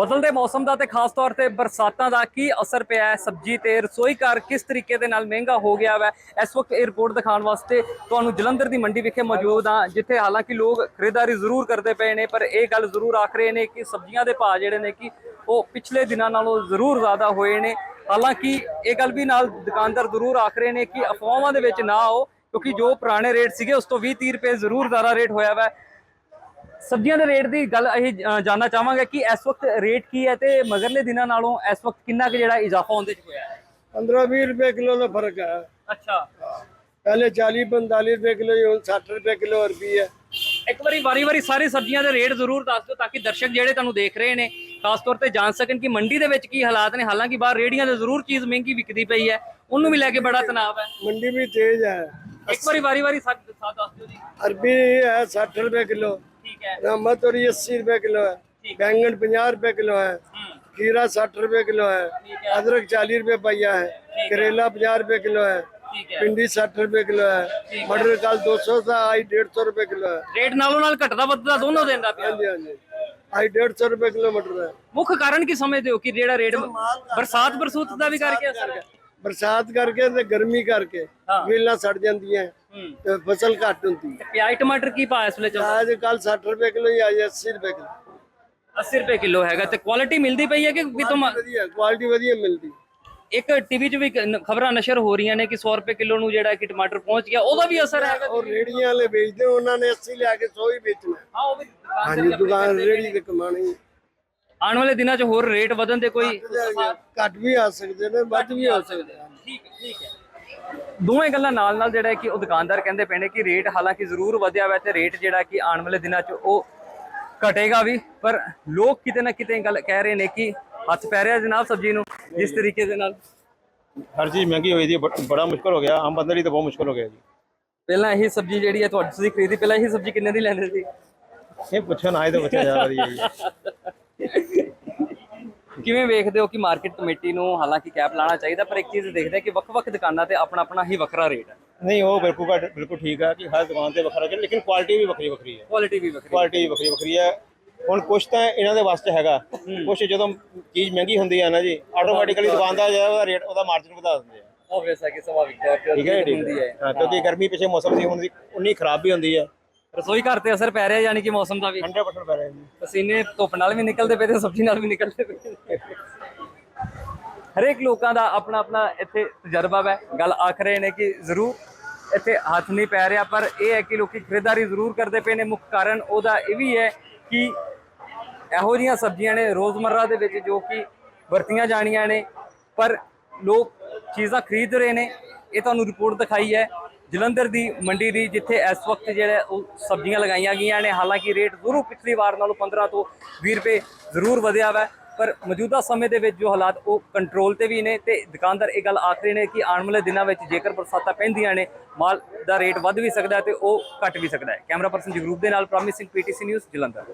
ਬਦਲਦੇ ਮੌਸਮ ਦਾ ਤੇ ਖਾਸ ਤੌਰ ਤੇ ਬਰਸਾਤਾਂ ਦਾ ਕੀ ਅਸਰ ਪਿਆ ਹੈ? ਸਬਜ਼ੀ ਤੇ ਰਸੋਈ ਘਰ ਕਿਸ ਤਰੀਕੇ ਦੇ ਨਾਲ ਮਹਿੰਗਾ ਹੋ ਗਿਆ ਹੈ ਇਸ ਵਕਤ ਇਹ ਦਿਖਾਉਣ ਵਾਸਤੇ ਤੁਹਾਨੂੰ ਜਲੰਧਰ ਦੀ ਮੰਡੀ ਵਿਖੇ ਮੌਜੂਦ ਹਾਂ, ਜਿੱਥੇ ਹਾਲਾਂਕਿ ਲੋਕ ਖਰੀਦਦਾਰੀ ਜ਼ਰੂਰ ਕਰਦੇ ਪਏ ਨੇ, ਪਰ ਇਹ ਗੱਲ ਜ਼ਰੂਰ ਆਖ ਰਹੇ ਨੇ ਕਿ ਸਬਜ਼ੀਆਂ ਦੇ ਭਾਅ ਜਿਹੜੇ ਨੇ ਕਿ ਉਹ ਪਿਛਲੇ ਦਿਨਾਂ ਨਾਲੋਂ ਜ਼ਰੂਰ ਜ਼ਿਆਦਾ ਹੋਏ ਨੇ। ਹਾਲਾਂਕਿ ਇਹ ਗੱਲ ਵੀ ਨਾਲ ਦੁਕਾਨਦਾਰ ਜ਼ਰੂਰ ਆਖ ਰਹੇ ਨੇ ਕਿ ਅਫਵਾਹਾਂ ਦੇ ਵਿੱਚ ਨਾ ਆਓ, ਕਿਉਂਕਿ ਜੋ ਪੁਰਾਣੇ ਰੇਟ ਸੀਗੇ, ਉਸ ਤੋਂ 20 30 ਰੁਪਏ ਜ਼ਰੂਰ ਜ਼ਿਆਦਾ ਰੇਟ ਹੋਇਆ ਵਾ। ਸਬਜ਼ੀਆਂ ਦੇ ਰੇਟ ਦੀ ਗੱਲ ਅਸੀਂ ਜਾਨਣਾ ਚਾਹਾਂਗੇ ਕਿ ਇਸ ਵਕਤ ਰੇਟ ਕੀ ਹੈ ਤੇ ਮਗਰਲੇ ਦਿਨਾਂ ਨਾਲੋਂ ਇਸ ਵਕਤ ਕਿੰਨਾ ਕੁ ਜਿਹੜਾ ਇਜ਼ਾਫਾ ਹੁੰਦੇ ਚ ਹੋਇਆ ਹੈ? 15-20 ਰੁਪਏ ਕਿਲੋ ਦਾ ਫ਼ਰਕ ਹੈ। ਅੱਛਾ। ਪਹਿਲੇ 40-45 ਰੁਪਏ ਕਿਲੋ ਹੁਣ 60 ਰੁਪਏ ਕਿਲੋ ਰੁਪਈ ਹੈ। ਇੱਕ ਵਾਰੀ ਵਾਰੀ-ਵਾਰੀ ਸਾਰੇ ਸਬਜ਼ੀਆਂ ਦੇ ਰੇਟ ਜ਼ਰੂਰ ਦੱਸ ਦਿਓ ਤਾਂ ਕਿ ਦਰਸ਼ਕ ਜਿਹੜੇ ਤੁਹਾਨੂੰ ਦੇਖ ਰਹੇ ਨੇ ਖਾਸ ਤੌਰ ਤੇ ਜਾਣ ਸਕਣ ਕਿ ਮੰਡੀ ਦੇ ਵਿੱਚ ਕੀ ਹਾਲਾਤ ਨੇ। ਹਾਲਾਂਕਿ ਬਾਹਰ ਰੇੜੀਆਂ ਤੇ ਜ਼ਰੂਰ ਚੀਜ਼ ਮਹਿੰਗੀ ਵਿਕਦੀ ਪਈ ਹੈ। ਉਹਨੂੰ ਵੀ ਲੈ ਕੇ ਬੜਾ ਤਣਾਅ ਹੈ। ਮੰਡੀ ਵੀ ਤੇਜ਼ ਹੈ। ਇੱਕ ਵਾਰੀ ਵਾਰੀ-ਵਾਰੀ ਸਾਥ ਦੱਸ ਦਿਓ ਜੀ। ਅਰਬੀ ਹੈ 60 ਰੁਪਏ ਕਿਲੋ। ਠੀਕ ਹੈ रहमत और अस्सी रुपए किलो है बैंगन पचास रुपए किलो है खीरा साठ रुपए किलो है अदरक चालीस रुपए पैया है करेला पचास रुपए किलो है ਠੀਕ ਹੈ भिंडी साठ रुपए किलो है मटर कल दो सौ था आई डेढ़ सौ रुपए किलो है ਰੇਟ ਨਾਲੋਂ ਨਾਲ ਘਟਦਾ ਵੱਧਦਾ ਦੋਨੋਂ ਦਿੰਦਾ ਪਿਆ हाँ जी हाँ जी आई डेढ़ सौ रुपए किलो मटर है ਮੁੱਖ ਕਾਰਨ ਕੀ ਸਮਝਦੇ ਹੋ ਕਿ ਜਿਹੜਾ ਰੇਟ ਬਰਸਾਤ ਬਰਸੂਤ ਦਾ ਵੀ ਕਰਕੇ ਅਸਰ ਹੈ ਬਰਸਾਤ ਕਰਕੇ ਤੇ ਗਰਮੀ ਕਰਕੇ ਹਾਂ। ਵੇਲਾਂ ਸੜ ਜਾਂਦੀਆਂ ਤੇ ਫਸਲ ਘੱਟ ਹੁੰਦੀ। ਹੈ ਪਿਆਜ਼ ਟਮਾਟਰ ਕੀ ਭਾਅ ਇਸ ਵੇਲੇ ਚੱਲਦਾ ਅੱਜ ਕੱਲ 60 ਰੁਪਏ ਕਿਲੋ ਹੀ ਆਈ 80 ਰੁਪਏ ਕਿਲੋ। 80 ਰੁਪਏ ਕਿਲੋ ਹੈਗਾ ਤੇ ਕੁਆਲਿਟੀ ਮਿਲਦੀ ਪਈ ਹੈ ਕਿ ਕਿਤੋਂ ਮ- ਵਧੀਆ ਕੁਆਲਿਟੀ ਵਧੀਆ ਮਿਲਦੀ। ਇੱਕ ਟੀਵੀ 'ਚ ਵੀ ਖਬਰਾਂ ਨਸ਼ਰ ਹੋ ਰਹੀਆਂ ਨੇ ਕਿ 100 ਰੁਪਏ ਕਿਲੋ ਨੂੰ ਜਿਹੜਾ ਕਿ ਟਮਾਟਰ ਪਹੁੰਚ ਗਿਆ ਉਹਦਾ ਵੀ ਅਸਰ ਹੈਗਾ ਔਰ ਰੇੜੀਆਂ ਵਾਲੇ ਵੇਚਦੇ ਉਹਨਾਂ ਨੇ 80 ਲਿਆ ਕੇ 100 ਹੀ ਵੇਚਣਾ। ਹਾਂ ਉਹ ਵੀ ਦੁਕਾਨ ਹਾਂਜੀ ਦੁਕਾਨ ਰੇੜੀ ਤੇ ਕਮਾਣੀ ਆਉਣ ਵਾਲੇ ਦਿਨਾਂ 'ਚ ਹੋਰ ਰੇਟ ਵਧਣ ਦੇ ਕੋਈ ਘੱਟ ਵੀ ਆ ਸਕਦੇ ਨੇ ਵੱਧ ਵੀ ਹੋ ਸਕਦੇ ਨੇ। ਠੀਕ ਹੈ ਠੀਕ ਹੈ। ਦੋਵੇਂ ਗੱਲਾਂ ਨਾਲ ਨਾਲ ਜਿਹੜਾ ਕਿ ਉਹ ਦੁਕਾਨਦਾਰ ਕਹਿੰਦੇ ਪਏ ਨੇ ਕਿ ਰੇਟ ਹਾਲਾਂਕਿ ਜ਼ਰੂਰ ਵਧਿਆ ਹੋਇਆ ਤੇ ਰੇਟ ਜਿਹੜਾ ਕਿ ਆਉਣ ਵਾਲੇ ਦਿਨਾਂ 'ਚ ਉਹ ਘਟੇਗਾ ਵੀ ਪਰ ਲੋਕ ਕਿਤੇ ਨਾ ਕਿਤੇ ਗੱਲ ਕਹਿ ਰਹੇ ਨੇ ਕਿ ਹੱਥ ਪੈ ਰਿਹਾ ਜਨਾਬ ਸਬਜ਼ੀ ਨੂੰ ਜਿਸ ਤਰੀਕੇ ਦੇ ਨਾਲ। ਹਰ ਚੀਜ਼ ਮਹਿੰਗੀ ਹੋਈ ਦੀ ਬੜਾ ਮੁਸ਼ਕਲ ਹੋ ਗਿਆ ਆਮ ਬੰਦੇ ਲਈ ਤਾਂ ਬਹੁਤ ਮੁਸ਼ਕਲ ਹੋ ਗਿਆ ਜੀ। ਪਹਿਲਾਂ ਇਹੀ ਸਬਜ਼ੀ ਜਿਹੜੀ ਹੈ ਤੁਹਾਡੀ ਤੁਸੀਂ ਖਰੀਦੀ ਪਹਿਲਾਂ ਇਹੀ ਸਬਜ਼ੀ ਕਿੰਨੇ ਦੀ ਲੈਂਦੇ ਸੀ? ਇਹ ਪੁੱਛਣ ਆਏ ਤਾਂ ਬੱਚਾ ਜਾ ਰਹੀ ਹੈ ਜੀ। ਕਿਵੇਂ ਵੇਖਦੇ ਹੋ ਕਿ ਮਾਰਕੀਟ ਕਮੇਟੀ ਨੂੰ ਹਾਲਾਂਕਿ ਕੈਪ ਲਾਣਾ ਚਾਹੀਦਾ ਪਰ ਇੱਕ ਚੀਜ਼ ਦੇਖਦੇ ਆ ਕਿ ਵੱਖ-ਵੱਖ ਦੁਕਾਨਾਂ ਤੇ ਆਪਣਾ ਆਪਣਾ ਹੀ ਵੱਖਰਾ ਰੇਟ ਹੈ। ਨਹੀਂ ਉਹ ਬਿਲਕੁਲ ਘੱਟ- ਬਿਲਕੁਲ ਠੀਕ ਹੈ ਕਿ ਹਰ ਦੁਕਾਨ ਤੇ ਵੱਖਰਾ ਹੈ ਲੇਕਿਨ ਕੁਆਲਿਟੀ ਵੀ ਵੱਖਰੀ ਵੱਖਰੀ ਹੈ। ਕੁਆਲਿਟੀ ਵੀ ਵੱਖਰੀ ਕੁਆਲਿਟੀ ਵੀ ਵੱਖਰੀ ਵੱਖਰੀ ਹੈ। ਹੁਣ ਕੁਛ ਤਾਂ ਇਹਨਾਂ ਦੇ ਵਾਸਤੇ ਹੈਗਾ। ਕੁਛ ਜਦੋਂ ਚੀਜ਼ ਮਹਿੰਗੀ ਹੁੰਦੀ ਹੈ ਨਾ ਜੀ ਆਟੋਮੈਟਿਕਲੀ ਦੁਕਾਨਦਾਰ ਜਿਹੜਾ ਉਹਦਾ ਰੇਟ ਉਹਦਾ ਮਾਰਜਨ ਵਧਾ ਦਿੰਦੇ ਆ। ਆਬਵੀਅਸ ਹੈ ਕਿ ਤੌਰ ਤੇ ਠੀਕ ਹੈ ਜੀ। ਹੈ। ਹਾਂ ਕਿਉਂਕਿ ਗਰਮੀ ਪਿੱਛੇ ਮੌਸਮ ਸੀ ਹੁਣ ਦੀ ਉਨੀ ਖਰਾਬ ਵੀ ਹੁੰਦੀ ਹੈ। ਰਸੋਈ ਘਰ ਤੇ ਅਸਰ ਪੈ ਰਿਹਾ ਯਾਨੀ ਕਿ ਮੌਸਮ ਦਾ ਵੀ। 100% ਪੈ ਰਿਹਾ ਜੀ ਪਸੀਨੇ ਧੁੱਪ ਨਾਲ ਵੀ ਨਿਕਲਦੇ ਪਏ ਤੇ ਸਬਜ਼ੀ ਨਾਲ ਵੀ ਨਿਕਲਦੇ ਪਏ। ਹਰੇਕ ਲੋਕਾਂ ਦਾ ਆਪਣਾ ਆਪਣਾ ਇੱਥੇ ਤਜਰਬਾ ਹੈ ਗੱਲ ਆਖ ਰਹੇ ਨੇ ਕਿ ਜ਼ਰੂਰ ਇੱਥੇ ਹੱਥ ਨਹੀਂ ਪੈ ਰਿਹਾ ਪਰ ਇਹ ਹੈ ਕਿ ਲੋਕੀ ਖਰੀਦਦਾਰੀ ਜ਼ਰੂਰ ਕਰਦੇ ਪਏ ਨੇ। ਮੁੱਖ ਕਾਰਨ ਉਹਦਾ ਇਹ ਵੀ ਹੈ ਕਿ ਇਹੋ ਜਿਹੀਆਂ ਸਬਜ਼ੀਆਂ ਨੇ ਰੋਜ਼ਮਰਰਾ ਦੇ ਵਿੱਚ ਜੋ ਕਿ ਵਰਤੀਆਂ ਜਾਣੀਆਂ ਨੇ ਪਰ ਲੋਕ ਚੀਜ਼ਾਂ ਖਰੀਦ ਰਹੇ ਨੇ। ਇਹ ਤੁਹਾਨੂੰ ਰਿਪੋਰਟ ਦਿਖਾਈ ਹੈ। ਜਲੰਧਰ ਦੀ ਮੰਡੀ ਦੀ, ਜਿੱਥੇ ਇਸ ਵਕਤ ਜਿਹੜਾ ਉਹ ਸਬਜ਼ੀਆਂ ਲਗਾਈਆਂ ਗਈਆਂ ਨੇ, ਹਾਲਾਂਕਿ ਰੇਟ ਜ਼ਰੂਰ ਪਿਛਲੀ ਵਾਰ ਨਾਲੋਂ 15 ਤੋਂ 20 ਰੁਪਏ ਜ਼ਰੂਰ ਵਧਿਆ ਵਾ, ਪਰ ਮੌਜੂਦਾ ਸਮੇਂ ਦੇ ਵਿੱਚ ਜੋ ਹਾਲਾਤ ਉਹ ਕੰਟਰੋਲ ਤੇ ਵੀ ਨੇ ਤੇ ਦੁਕਾਨਦਾਰ ਇਹ ਗੱਲ ਆਖ ਰਹੇ ਨੇ ਕਿ ਆਉਣ ਵਾਲੇ ਦਿਨਾਂ ਵਿੱਚ ਜੇਕਰ ਬਰਸਾਤਾਂ ਪੈਂਦੀਆਂ ਨੇ, ਮਾਲ ਦਾ ਰੇਟ ਵੱਧ ਵੀ ਸਕਦਾ ਹੈ ਤੇ ਉਹ ਘਟ ਵੀ ਸਕਦਾ ਹੈ। ਕੈਮਰਾ ਪਰਸਨ ਜਗਰੂਪ ਦੇ ਨਾਲ ਪ੍ਰੋਮਿਸਿੰਗ ਪੀਟੀਸੀ ਨਿਊਜ਼, ਜਲੰਧਰ।